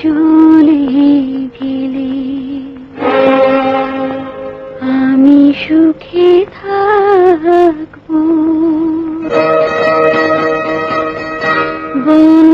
চলে গেলে আমি সুখে থাকব। বন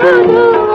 Hallelujah.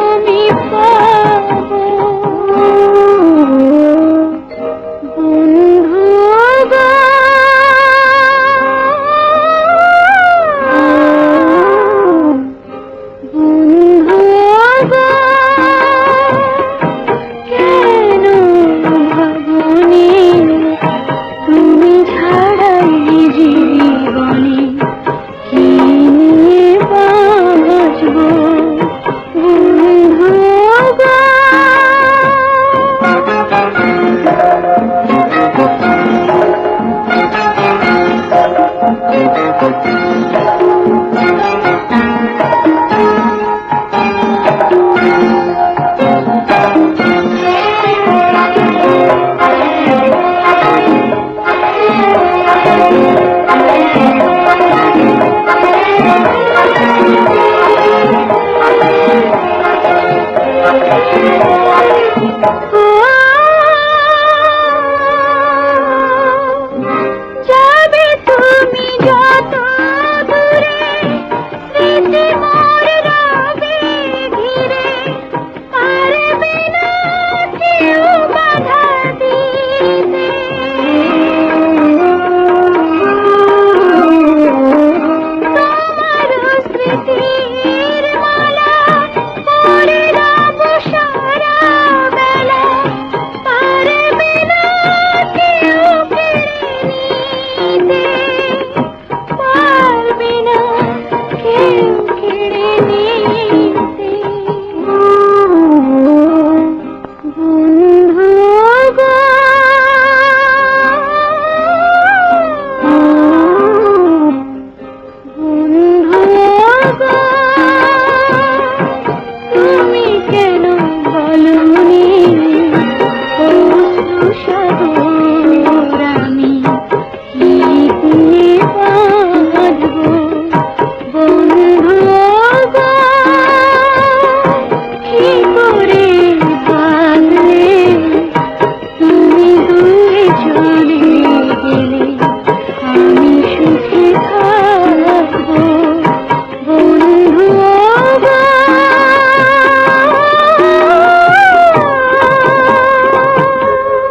खिड़े